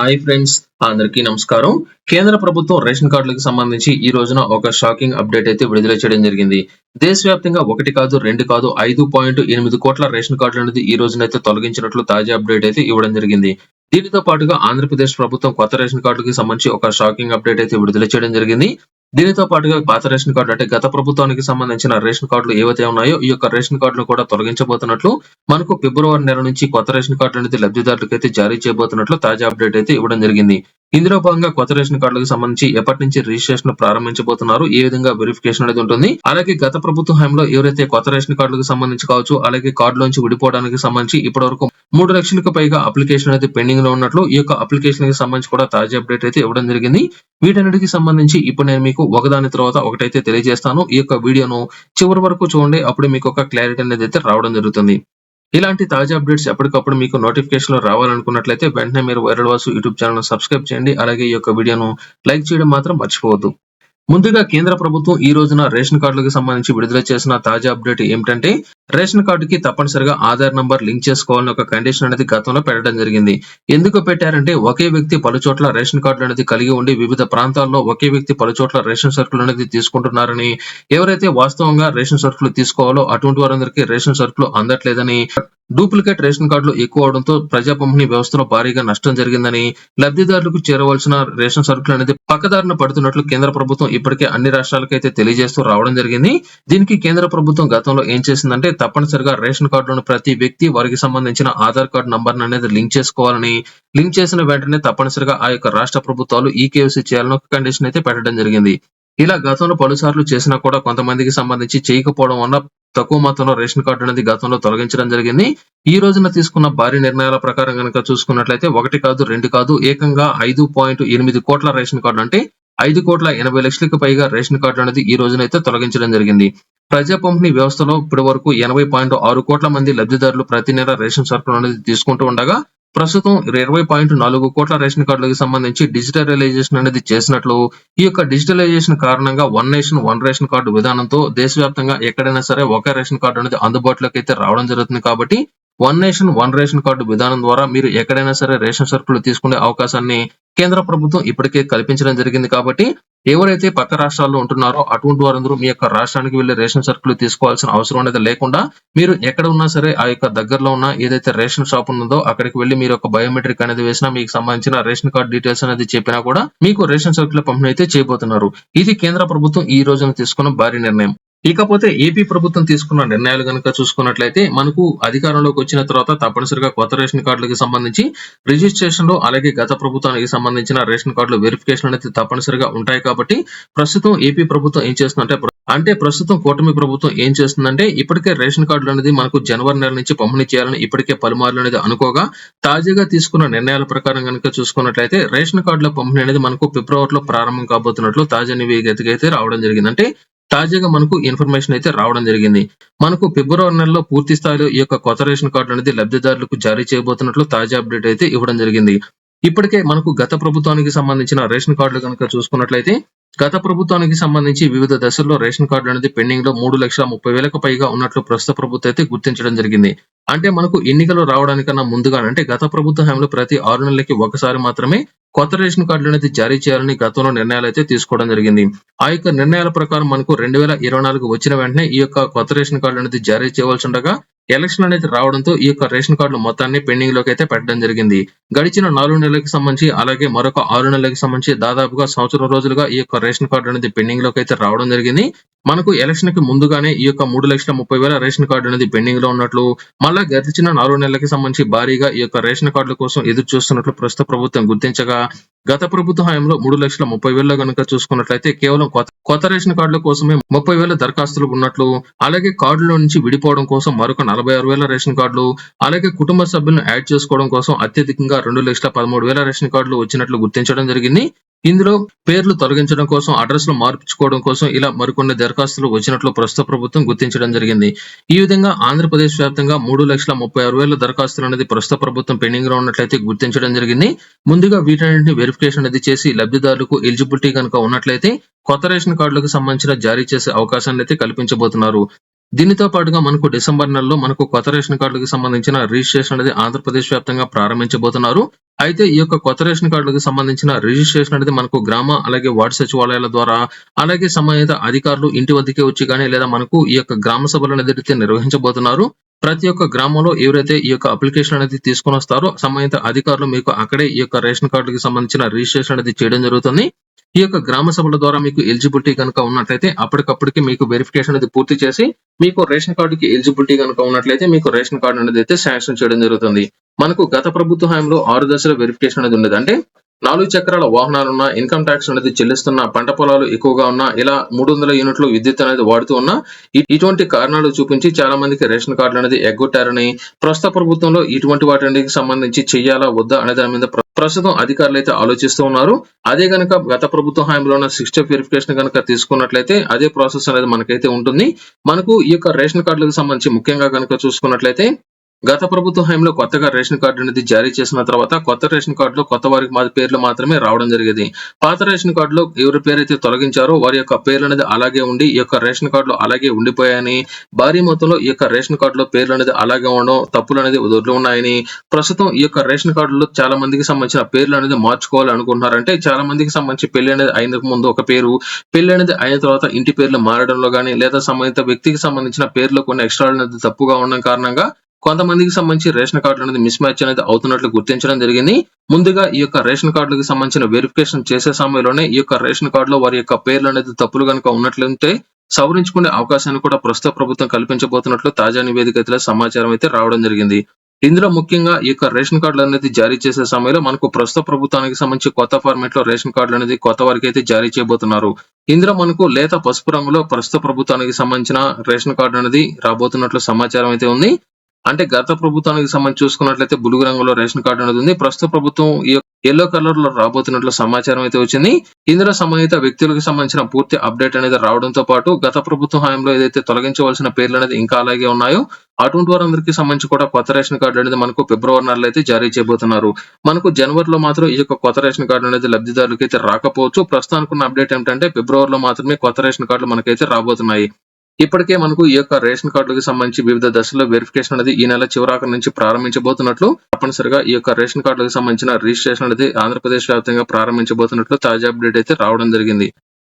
Hi friends అందరికీ నమస్కారం. కేంద్ర ప్రభుత్వం రేషన్ కార్డులకు సంబంధించి ఈ రోజున ఒక షాకింగ్ అప్డేట్ అయితే విడుదల చేయడం జరిగింది. దేశవ్యాప్తంగా ఒకటి కాదు రెండు కాదు ఐదు పాయింట్ ఎనిమిది కోట్ల రేషన్ కార్డులు అనేది ఈ రోజున అయితే తొలగించినట్లు తాజా అప్డేట్ అయితే ఇవ్వడం జరిగింది. దీనితో పాటుగా ఆంధ్రప్రదేశ్ ప్రభుత్వం కొత్త రేషన్ కార్డులకు సంబంధించి ఒక షాకింగ్ అప్డేట్ అయితే విడుదల చేయడం జరిగింది. దీనితో పాటుగా పాత రేషన్ కార్డు అంటే గత ప్రభుత్వానికి సంబంధించిన రేషన్ కార్డులు ఏవైతే ఉన్నాయో ఈ యొక్క రేషన్ కార్డులు కూడా తొలగించబోతున్నట్లు మనకు ఫిబ్రవరి నెల నుంచి కొత్త రేషన్ కార్డులు అనేది లబ్ధిదారులకు అయితే జారీ చేయబోతున్నట్లు తాజా అప్డేట్ అయితే ఇవ్వడం జరిగింది. ఇందులో భాగంగా కొత్త రేషన్ కార్డులకు సంబంధించి ఎప్పటి నుంచి రిజిస్ట్రేషన్ ప్రారంభించబోతున్నారు ఏ విధంగా వెరిఫికేషన్ అనేది ఉంటుంది అలాగే గత ప్రభుత్వ హయాంలో ఎవరైతే కొత్త రేషన్ కార్డులకు సంబంధించి కావచ్చు అలాగే కార్డులోంచి విడిపోవడానికి సంబంధించి ఇప్పటి వరకు మూడు లక్షలకు పైగా అప్లికేషన్ అయితే పెండింగ్లో ఉన్నట్లు ఈ యొక్క అప్లికేషన్కి సంబంధించి కూడా తాజా అప్డేట్ అయితే ఇవ్వడం జరిగింది. వీటన్నిటికి సంబంధించి ఇప్పుడు నేను మీకు ఒకదాని తర్వాత ఒకటైతే తెలియజేస్తాను. ఈ యొక్క వీడియోను చివరి వరకు చూడండి అప్పుడు మీకు ఒక క్లారిటీ అనేది అయితే రావడం జరుగుతుంది. ఇలాంటి తాజా అప్డేట్స్ ఎప్పటికప్పుడు మీకు నోటిఫికేషన్ రావాలనుకున్నట్లయితే వెంటనే మీరు viral Vasu YouTube channel subscribe చేయండి. అలాగే ఈ యొక్క వీడియోను లైక్ చేయడం మాత్రం మర్చిపోవద్దు. ముందుగా కేంద్ర ప్రభుత్వం ఈ రోజున రేషన్ కార్డులకు సంబంధించి విడుదల చేసిన తాజా అప్డేట్ ఏమిటంటే రేషన్ కార్డుకి తప్పనిసరిగా ఆధార్ నంబర్ లింక్ చేసుకోవాలని ఒక కండిషన్ అనేది గతంలో పెట్టడం జరిగింది. ఎందుకు పెట్టారంటే ఒకే వ్యక్తి పలు చోట్ల రేషన్ కార్డులు అనేది కలిగి ఉండి వివిధ ప్రాంతాల్లో ఒకే వ్యక్తి పలు చోట్ల రేషన్ సరుకులు అనేది తీసుకుంటున్నారని ఎవరైతే వాస్తవంగా రేషన్ సరుకులు తీసుకోవాలో అటువంటి వారందరికీ రేషన్ సరుకులు అందట్లేదని డూప్లికేట్ రేషన్ కార్డులు ఎక్కువ అవడంతో ప్రజా పంపిణీ వ్యవస్థలో భారీగా నష్టం జరిగిందని లబ్ధిదారులకు చేరవలసిన రేషన్ సరుకులు అనేది పక్కదారిన పడుతున్నట్లు కేంద్ర ప్రభుత్వం ఇప్పటికే అన్ని రాష్ట్రాలకైతే తెలియజేస్తూ రావడం జరిగింది. దీనికి కేంద్ర ప్రభుత్వం గతంలో ఏం చేసిందంటే తప్పనిసరిగా రేషన్ కార్డులను ప్రతి వ్యక్తి వారికి సంబంధించిన ఆధార్ కార్డు నంబర్ అనేది లింక్ చేసుకోవాలని. లింక్ చేసిన వెంటనే తప్పనిసరిగా ఆ యొక్క రాష్ట్ర ప్రభుత్వాలు ఈ చేయాలని ఒక కండిషన్ అయితే పెట్టడం జరిగింది. ఇలా గతంలో పలుసార్లు చేసినా కూడా కొంతమందికి సంబంధించి చేయకపోవడం వల్ల తక్కువ మొత్తంలో రేషన్ కార్డు అనేది గతంలో తొలగించడం జరిగింది. ఈ రోజున తీసుకున్న భారీ నిర్ణయాల ప్రకారం కనుక చూసుకున్నట్లయితే ఒకటి కాదు రెండు కాదు ఏకంగా ఐదు పాయింట్ ఎనిమిది కోట్ల రేషన్ కార్డు అంటే ఐదు కోట్ల ఎనభై లక్షలకు పైగా రేషన్ కార్డు అనేది ఈ రోజునైతే తొలగించడం జరిగింది. ప్రజా పంపిణీ వ్యవస్థలో ఇప్పటి వరకు ఎనభై పాయింట్ ఆరు కోట్ల మంది లబ్ధిదారులు ప్రతి నెల రేషన్ సరుకులు అనేది తీసుకుంటూ ఉండగా ప్రస్తుతం ఇరవై పాయింట్ నాలుగు కోట్ల రేషన్ కార్డులకు సంబంధించి డిజిటలైజేషన్ అనేది చేసినట్లు ఈ యొక్క డిజిటలైజేషన్ కారణంగా one nation one ration card విధానంతో దేశవ్యాప్తంగా ఎక్కడైనా సరే ఒకే రేషన్ కార్డు అనేది అందుబాటులోకి అయితే రావడం జరుగుతుంది కాబట్టి one nation one ration card విధానం ద్వారా మీరు ఎక్కడైనా సరే రేషన్ సరుకులు తీసుకునే అవకాశాన్ని కేంద్ర ప్రభుత్వం ఇప్పటికే కల్పించడం జరిగింది కాబట్టి ఎవరైతే పక్క రాష్ట్రాల్లో ఉంటున్నారో అటువంటి వారందరూ మీ యొక్క రాష్ట్రానికి వెళ్ళి రేషన్ సరుకులు తీసుకోవాల్సిన అవసరం అనేది లేకుండా మీరు ఎక్కడ ఉన్నా సరే ఆ యొక్క దగ్గరలో ఉన్న ఏదైతే రేషన్ షాప్ ఉన్నదో అక్కడికి వెళ్ళి మీరు ఒక బయోమెట్రిక్ అనేది వేసినా మీకు సంబంధించిన రేషన్ కార్డు డీటెయిల్స్ అనేది చెప్పినా కూడా మీకు రేషన్ సరుకుల పంపిణీ అయితే చేయబోతున్నారు. ఇది కేంద్ర ప్రభుత్వం ఈ రోజున తీసుకున్న భారీ నిర్ణయం. ఇకపోతే ఏపీ ప్రభుత్వం తీసుకున్న నిర్ణయాలు కనుక చూసుకున్నట్లయితే మనకు అధికారంలోకి వచ్చిన తర్వాత తప్పనిసరిగా కొత్త రేషన్ కార్డులకు సంబంధించి రిజిస్ట్రేషన్లో అలాగే గత ప్రభుత్వానికి సంబంధించిన రేషన్ కార్డులు వెరిఫికేషన్ అనేది తప్పనిసరిగా ఉంటాయి కాబట్టి ప్రస్తుతం ఏపీ ప్రభుత్వం ఏం చేస్తుందంటే అంటే ప్రస్తుతం కూటమి ప్రభుత్వం ఏం చేస్తుందంటే ఇప్పటికే రేషన్ కార్డులు అనేది మనకు జనవరి నెల నుంచి పంపిణీ చేయాలని ఇప్పటికే పలుమార్లు అనేది అనుకోగా తాజాగా తీసుకున్న నిర్ణయాల ప్రకారం కనుక చూసుకున్నట్లయితే రేషన్ కార్డుల పంపిణీ అనేది మనకు ఫిబ్రవరిలో ప్రారంభం కాబోతున్నట్లు తాజా నివేదిక అయితే రావడం జరిగింది అంటే తాజాగా మనకు ఇన్ఫర్మేషన్ అయితే రావడం జరిగింది. మనకు ఫిబ్రవరి నెలలో పూర్తి స్థాయిలో ఈ యొక్క కొత్త రేషన్ కార్డు అనేది లబ్ధిదారులకు జారీ చేయబోతున్నట్లు తాజా అప్డేట్ అయితే ఇవ్వడం జరిగింది. ఇప్పటికే మనకు గత ప్రభుత్వానికి సంబంధించిన రేషన్ కార్డులు కనుక చూసుకున్నట్లయితే గత ప్రభుత్వానికి సంబంధించి వివిధ దశల్లో రేషన్ కార్డు అనేది పెండింగ్లో మూడు లక్షల ముప్పై వేలకు పైగా ఉన్నట్లు ప్రస్తుత ప్రభుత్వం అయితే గుర్తించడం జరిగింది. అంటే మనకు ఎన్నికలు రావడానికన్నా ముందుగా అంటే గత ప్రభుత్వ హయాంలో ప్రతి ఆరు నెలలకి ఒకసారి మాత్రమే కొత్త రేషన్ కార్డులు అనేది జారీ చేయాలని గతంలో నిర్ణయాలు అయితే తీసుకోవడం జరిగింది. ఆ యొక్క నిర్ణయాల ప్రకారం మనకు రెండు వేల ఇరవై నాలుగు వచ్చిన వెంటనే ఈ యొక్క కొత్త రేషన్ కార్డు అనేది జారీ చేయవలసి ఉండగా ఎలక్షన్ అనేది రావడంతో ఈ యొక్క రేషన్ కార్డులు మొత్తాన్ని పెండింగ్లోకి అయితే పెట్టడం జరిగింది. గడిచిన నాలుగు నెలలకు సంబంధించి అలాగే మరొక ఆరు నెలలకు సంబంధించి దాదాపుగా సంవత్సరం రోజులుగా ఈ యొక్క రేషన్ కార్డు అనేది పెండింగ్లోకి అయితే రావడం జరిగింది. మనకు ఎలక్షన్కి ముందుగానే ఈ యొక్క మూడు లక్షల ముప్పై వేల రేషన్ కార్డు అనేది పెండింగ్లో ఉన్నట్లు మళ్ళా గడిచిన నాలుగు నెలలకు సంబంధించి భారీగా ఈ యొక్క రేషన్ కార్డుల కోసం ఎదురు చూస్తున్నట్లు ప్రస్తుత ప్రభుత్వం గుర్తించగా గత ప్రభుత్వ హయాంలో మూడు లక్షల ముప్పై వేల కనుక చూసుకున్నట్లయితే కేవలం కొత్త కొత్త రేషన్ కార్డుల కోసమే ముప్పై వేల దరఖాస్తులు ఉన్నట్లు అలాగే కార్డులో నుంచి విడిపోవడం కోసం మరొక నలభై ఆరు వేల రేషన్ కార్డులు అలాగే కుటుంబ సభ్యులను యాడ్ చేసుకోవడం కోసం అత్యధికంగా రెండు లక్షల పదమూడు వేల రేషన్ కార్డులు వచ్చినట్లు గుర్తించడం జరిగింది. ఇందులో పేర్లు తొలగించడం కోసం అడ్రస్లు మార్పించుకోవడం కోసం ఇలా మరికొన్ని దరఖాస్తులు వచ్చినట్లు ప్రస్తుత ప్రభుత్వం గుర్తించడం జరిగింది. ఈ విధంగా ఆంధ్రప్రదేశ్ వ్యాప్తంగా మూడు లక్షల ముప్పై ఆరు వేల దరఖాస్తులు అనేది ప్రస్తుత ప్రభుత్వం పెండింగ్లో ఉన్నట్లయితే గుర్తించడం జరిగింది. ముందుగా వీటన్నింటిని వెరిఫికేషన్ అనేది చేసి లబ్ధిదారులకు ఎలిజిబిలిటీ కనుక ఉన్నట్లయితే కొత్త రేషన్ కార్డులకు సంబంధించిన జారీ చేసే అవకాశాన్ని అయితే కల్పించబోతున్నారు. దీనితో పాటుగా మనకు డిసెంబర్ నెలలో మనకు కొత్త రేషన్ కార్డులకు సంబంధించిన రిజిస్ట్రేషన్ అనేది ఆంధ్రప్రదేశ్ వ్యాప్తంగా ప్రారంభించబోతున్నారు. అయితే ఈ యొక్క కొత్త రేషన్ కార్డులకు సంబంధించిన రిజిస్ట్రేషన్ అనేది మనకు గ్రామ అలాగే వార్డు సచివాలయాల ద్వారా అలాగే సంబంధిత అధికారులు ఇంటి వద్దకే వచ్చి కానీ లేదా మనకు ఈ యొక్క గ్రామ సభలు అనేది అయితే నిర్వహించబోతున్నారు. ప్రతి ఒక్క గ్రామంలో ఎవరైతే ఈ యొక్క అప్లికేషన్ అనేది తీసుకొని వస్తారో సంబంధిత అధికారులు మీకు అక్కడే ఈ యొక్క రేషన్ కార్డుకి సంబంధించిన రిజిస్ట్రేషన్ అనేది చేయడం జరుగుతుంది. ఈ యొక్క గ్రామ సభల ద్వారా మీకు ఎలిజిబిలిటీ కనుక ఉన్నట్లయితే అప్పటికప్పటికి మీకు వెరిఫికేషన్ అనేది పూర్తి చేసి మీకు రేషన్ కార్డుకి ఎలిజిబిలిటీ కనుక ఉన్నట్లయితే మీకు రేషన్ కార్డు అనేది అయితే శాంక్షన్ చేయడం జరుగుతుంది. మనకు గత ప్రభుత్వ హయాంలో ఆరు దశల వెరిఫికేషన్ అనేది ఉండేది. అంటే నాలుగు చక్రాల వాహనాలున్నా ఇన్కమ్ ట్యాక్స్ అనేది చెల్లిస్తున్న పంట పొలాలు ఎక్కువగా ఉన్న ఇలా మూడు వందల యూనిట్లు విద్యుత్ అనేది వాడుతూ ఉన్న ఇటువంటి కారణాలు చూపించి చాలా మందికి రేషన్ కార్డులు అనేది ఎగ్గొట్టారని ప్రస్తుత ప్రభుత్వంలో ఇటువంటి వాటికి సంబంధించి చెయ్యాలా వద్దా అనే దాని మీద ప్రస్తుతం అధికారులు అయితే ఆలోచిస్తూ ఉన్నారు. అదే గనక గత ప్రభుత్వ హామీలో ఉన్న సిక్స్టీ వెరిఫికేషన్ కనుక తీసుకున్నట్లయితే అదే ప్రాసెస్ అనేది మనకైతే ఉంటుంది. మనకు ఈ యొక్క రేషన్ కార్డులకు సంబంధించి ముఖ్యంగా కనుక చూసుకున్నట్లయితే గత ప్రభుత్వ హయాంలో కొత్తగా రేషన్ కార్డు అనేది జారీ చేసిన తర్వాత కొత్త రేషన్ కార్డులో కొత్త వారికి మా పేర్లు మాత్రమే రావడం జరిగేది. పాత రేషన్ కార్డులో ఎవరి పేరైతే తొలగించారో వారి యొక్క పేర్లు అనేది అలాగే ఉండి ఈ యొక్క రేషన్ కార్డులో అలాగే ఉండిపోయాయని భారీ మొత్తంలో ఈ యొక్క రేషన్ కార్డులో పేర్లు అనేది అలాగే ఉండడం తప్పులు అనేది దొడ్లు ఉన్నాయని ప్రస్తుతం ఈ యొక్క రేషన్ కార్డులో చాలా మందికి సంబంధించిన పేర్లు అనేది మార్చుకోవాలి అనుకుంటున్నారంటే చాలా మందికి సంబంధించి పెళ్ళి అనేది అయిన ముందు ఒక పేరు పెళ్ళి అనేది అయిన తర్వాత ఇంటి పేర్లు మారడంలో కానీ లేదా సంబంధిత వ్యక్తికి సంబంధించిన పేర్లు కొన్ని ఎక్స్ట్రా అనేది తప్పుగా ఉండడం కారణంగా కొంతమందికి సంబంధించి రేషన్ కార్డులు అనేది మిస్ మ్యాచ్ అనేది అవుతున్నట్లు గుర్తించడం జరిగింది. ముందుగా ఈ యొక్క రేషన్ కార్డులకు సంబంధించిన వెరిఫికేషన్ చేసే సమయంలోనే ఈ యొక్క రేషన్ కార్డులో వారి యొక్క పేర్లు అనేది తప్పులు కనుక ఉన్నట్లయితే సవరించుకునే అవకాశాన్ని కూడా ప్రస్తుత ప్రభుత్వం కల్పించబోతున్నట్లు తాజా నివేదిక సమాచారం అయితే రావడం జరిగింది. ఇందులో ముఖ్యంగా ఈ యొక్క రేషన్ కార్డులు అనేది జారీ చేసే సమయంలో మనకు ప్రస్తుత ప్రభుత్వానికి సంబంధించి కొత్త ఫార్మేట్లో రేషన్ కార్డులు అనేది కొత్త వారికి అయితే జారీ చేయబోతున్నారు. ఇందులో మనకు లేత పసుపు రంగులో ప్రస్తుత ప్రభుత్వానికి సంబంధించిన రేషన్ కార్డు అనేది రాబోతున్నట్లు సమాచారం అయితే ఉంది. అంటే గత ప్రభుత్వానికి సంబంధించి చూసుకున్నట్లయితే బులుగు రంగులో రేషన్ కార్డు అనేది ఉంది. ప్రస్తుత ప్రభుత్వం ఈ ఎల్లో కలర్లో రాబోతున్నట్లు సమాచారం అయితే వచ్చింది. ఇందులో సంబంధిత వ్యక్తులకు సంబంధించిన పూర్తి అప్డేట్ అనేది రావడంతో పాటు గత ప్రభుత్వ హయాంలో ఏదైతే తొలగించవలసిన పేర్లు అనేది ఇంకా అలాగే ఉన్నాయో అటువంటి వారందరికీ సంబంధించి కూడా కొత్త రేషన్ కార్డు అనేది మనకు ఫిబ్రవరి నెలలో అయితే జారీ చేయబోతున్నారు. మనకు జనవరిలో మాత్రం ఈ యొక్క కొత్త రేషన్ కార్డు అనేది లబ్ధిదారులకు అయితే రాకపోవచ్చు. ప్రస్తుతానికి ఉన్న అప్డేట్ ఏంటంటే ఫిబ్రవరిలో మాత్రమే కొత్త రేషన్ కార్డులు మనకైతే రాబోతున్నాయి. ఇప్పటికే మనకు ఈ యొక్క రేషన్ కార్డులకు సంబంధించి వివిధ దశల్లో వెరిఫికేషన్ అనేది ఈ నెల చివరాక నుంచి ప్రారంభించబోతున్నట్లు తప్పనిసరిగా ఈ యొక్క రేషన్ కార్డులకు సంబంధించిన రిజిస్ట్రేషన్ అనేది ఆంధ్రప్రదేశ్ వ్యాప్తంగా ప్రారంభించబోతున్నట్లు తాజా అప్డేట్ అయితే రావడం జరిగింది.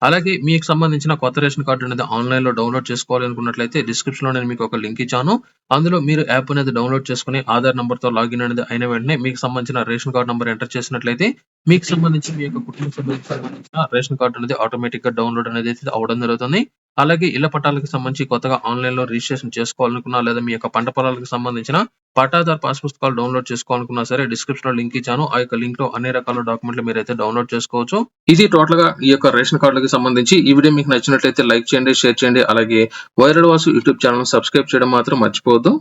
అలాగే మీకు సంబంధించిన కొత్త రేషన్ కార్డు అనేది ఆన్లైన్లో డౌన్లోడ్ చేసుకోవాలి అనుకున్నట్లయితే డిస్క్రిప్షన్లో నేను మీకు ఒక లింక్ ఇచ్చాను. అందులో మీరు యాప్ అనేది డౌన్లోడ్ చేసుకుని ఆధార్ నంబర్తో లాగిన్ అనేది అయిన వెంటనే మీకు సంబంధించిన రేషన్ కార్డు నంబర్ ఎంటర్ చేసినట్లయితే మీకు సంబంధించి మీ యొక్క కుటుంబ సభ్యులకు సంబంధించిన రేషన్ కార్డు అనేది ఆటోమేటిక్గా డౌన్లోడ్ అనేది అయితే అవడం జరుగుతుంది. అలాగే ఇళ్ళ పట్టాలకు సంబంధించి కొత్తగా ఆన్లైన్లో రిజిస్ట్రేషన్ చేసుకోవాలనుకున్నా లేదా మీ యొక్క పంట పొలాలకు సంబంధించిన పట్టాదారు పాస్ పుస్తకాలు డౌన్లోడ్ చేసుకోవాలనుకున్నా సరే డిస్క్రిప్షన్లో లింక్ ఇచ్చాను. ఆ యొక్క లింక్లో అన్ని రకాల డాక్యుమెంట్లు మీరు అయితే డౌన్లోడ్ చేసుకోవచ్చు. ఇది టోటల్గా ఈ యొక్క రేషన్ కార్డులకు సంబంధించి ఈ వీడియో మీకు నచ్చినట్లయితే లైక్ చేయండి షేర్ చేయండి. అలాగే viral Vasu YouTube channel subscribe చేయడం మాత్రం మర్చిపోవద్దు.